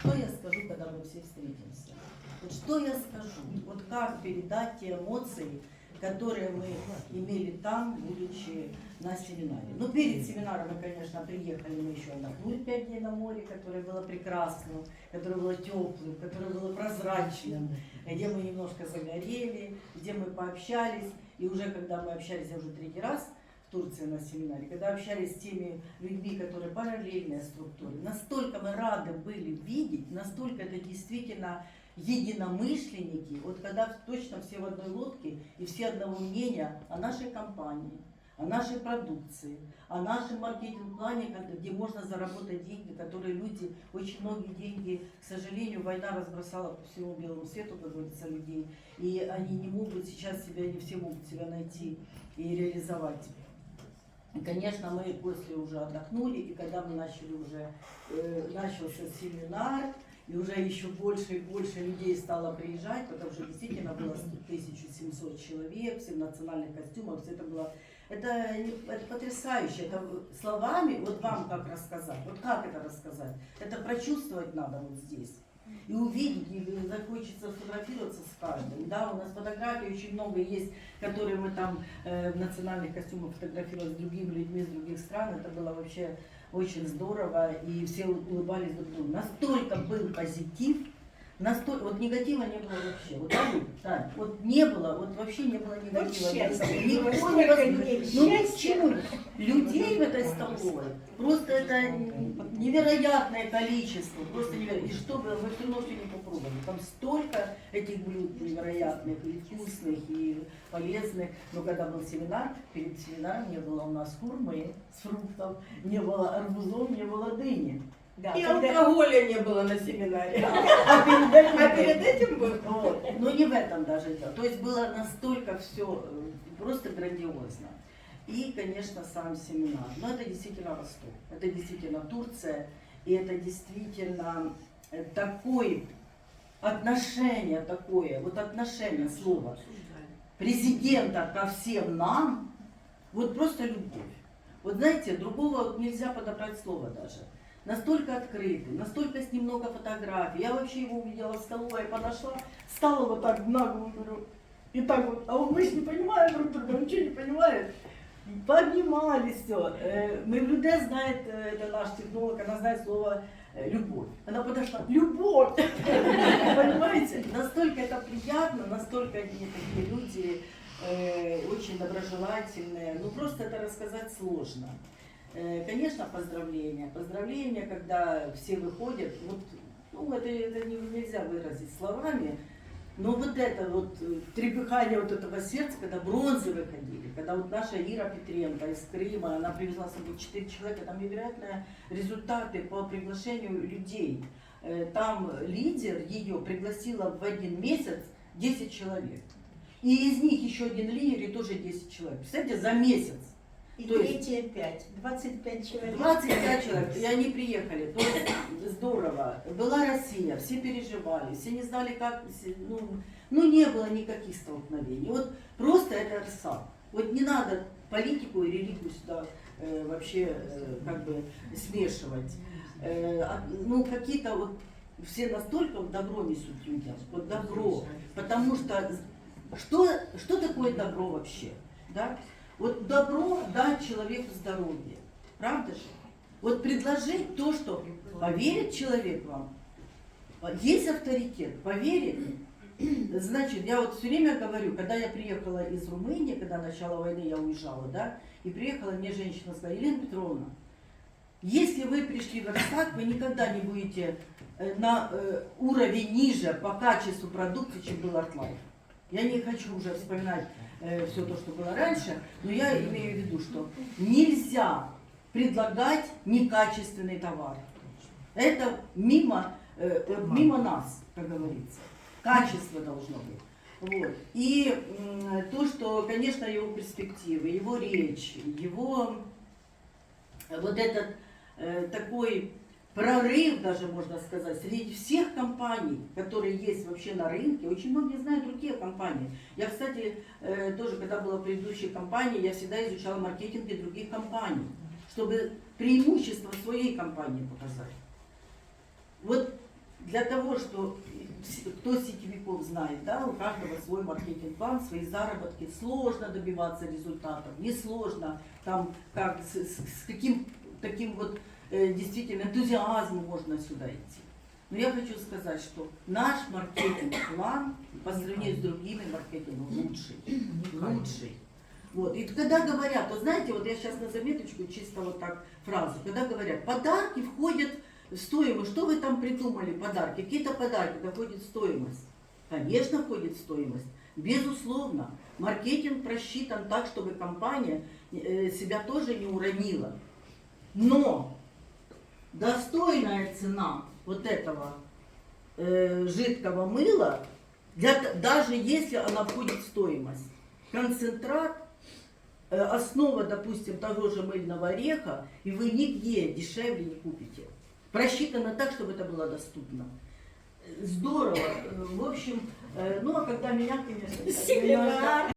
что я скажу, когда мы все встретимся? Вот что я скажу? Вот как передать те эмоции, которые мы имели там, будучи на семинаре. Ну, перед семинаром мы, конечно, приехали, мы еще отдохнули пять дней на море, которое было прекрасным, которое было теплым, которое было прозрачным, где мы немножко загорели, где мы пообщались. И уже когда мы общались, я уже третий раз Турции на семинаре, когда общались с теми людьми, которые параллельные структуре, настолько мы рады были видеть, настолько это действительно единомышленники, вот когда точно все в одной лодке и все одного мнения о нашей компании, о нашей продукции, о нашем маркетинг-плане, где можно заработать деньги, которые люди, очень многие деньги, к сожалению, война разбросала по всему белому свету, как говорится, людей, и они не могут сейчас себя, не все могут себя найти и реализовать. Конечно, мы после уже отдохнули, и когда мы начали уже, э, начался семинар, и уже еще больше и больше людей стало приезжать, потому что действительно было 1700 человек, все в национальных костюмах, все это было... Это, это потрясающе, это словами, вот вам как рассказать, вот как это рассказать, это прочувствовать надо вот здесь. И увидеть, и захочется сфотографироваться с каждым. Да, у нас фотографий очень много есть, которые мы там э, в национальных костюмах фотографировали с другими людьми из других стран. Это было вообще очень здорово, и все улыбались друг другу. Настолько был позитив, настолько, вот негатива не было вообще. Вот, да, вот не было, вот вообще не было негатива. Вот счастье. Никто не дней Ну, почему? Людей в этой столовой просто это невероятное количество, просто невероятное. И что бы, мы всю ночь не попробовали. Там столько этих блюд невероятных, и вкусных, и полезных. Но когда был семинар, перед семинаром не было у нас хурмы с фруктов, не было арбузов, не было дыни. Да, И когда- алкоголя не было на семинаре. А перед этим, А перед этим был. вот. Но не в этом даже дело. То есть было настолько все просто грандиозно. И, конечно, сам семинар. Но это действительно Восток. Это действительно Турция. И это действительно э, такой отношение такое, вот отношение слова президента ко всем нам, вот просто любовь. Вот знаете, другого нельзя подобрать слова даже. Настолько открытый, настолько с ним много фотографий. Я вообще его увидела в столовой, подошла, стала вот так в наглую, говорю, и так вот, а мы же не понимаем друг друга, что не понимает? Поднимались все. Мевлюде знает, э, это наш технолог, она знает слово э, любовь. Она подошла, любовь! Понимаете? Настолько это приятно, настолько они такие люди э, очень доброжелательные. Ну просто это рассказать сложно. Э, Конечно, поздравления. Поздравления, когда все выходят, вот, ну, это, это не- нельзя выразить словами, но вот это вот э, трепыхание вот этого сердца, когда бронзы выходили, когда вот наша Ира Петренко из Крыма, она привезла с собой 4 человека, там невероятные результаты по приглашению людей. Э, Там лидер ее пригласила в один месяц 10 человек. И из них еще один лидер и тоже 10 человек. Представляете, за месяц. И То есть- третье пять. 25 человек. 25 человек, и они приехали, то есть здорово. Была Россия, все переживали, все не знали, как, ну, ну не было никаких столкновений. Вот просто это РСА. Вот не надо политику и религию сюда э, вообще э, как бы смешивать. Э, а, ну какие-то вот все настолько вот добро несут людям, вот добро, потому что что, что такое добро вообще? Да? Вот добро дать человеку здоровье. Правда же? Вот предложить то, что поверит человек вам, есть авторитет, поверит. Значит, я вот все время говорю, когда я приехала из Румынии, когда начало войны я уезжала, да, и приехала, мне женщина сказала, Елена Петровна, если вы пришли в Арсак, вы никогда не будете э, на э, уровень ниже по качеству продукции, чем был Артлайф. Я не хочу уже вспоминать все то, что было раньше, но я имею в виду, что нельзя предлагать некачественный товар. Это мимо, э, э, мимо нас, как говорится. Качество должно быть. Вот. И м, то, что, конечно, его перспективы, его речь, его э, вот этот э, такой прорыв, даже можно сказать, среди всех компаний, которые есть вообще на рынке, очень многие знают другие компании. Я, кстати, э, тоже, когда была в предыдущей компании, я всегда изучала маркетинг и других компаний, чтобы преимущество своей компании показать. Вот для того, что кто сетевиков знает, да, у каждого свой маркетинг-план, свои заработки. Сложно добиваться результатов, несложно, там, как, с- с каким таким вот э, действительно энтузиазмом можно сюда идти. Но я хочу сказать, что наш маркетинг-план по сравнению с другими маркетингом лучший. Лучший. Вот. И когда говорят, вот знаете, вот я сейчас на заметочку чисто вот так фразу, когда говорят, подарки входят в стоимость, что вы там придумали, подарки, какие-то подарки, да входит в стоимость. Конечно, входит стоимость. Безусловно, маркетинг просчитан так, чтобы компания э, себя тоже не уронила. Но достойная цена вот этого э, жидкого мыла, для, даже если она входит в стоимость, концентрат, э, основа, допустим, того же мыльного ореха, и вы нигде дешевле не купите. Просчитано так, чтобы это было доступно. Здорово. Э, В общем, э, ну а когда меня, конечно,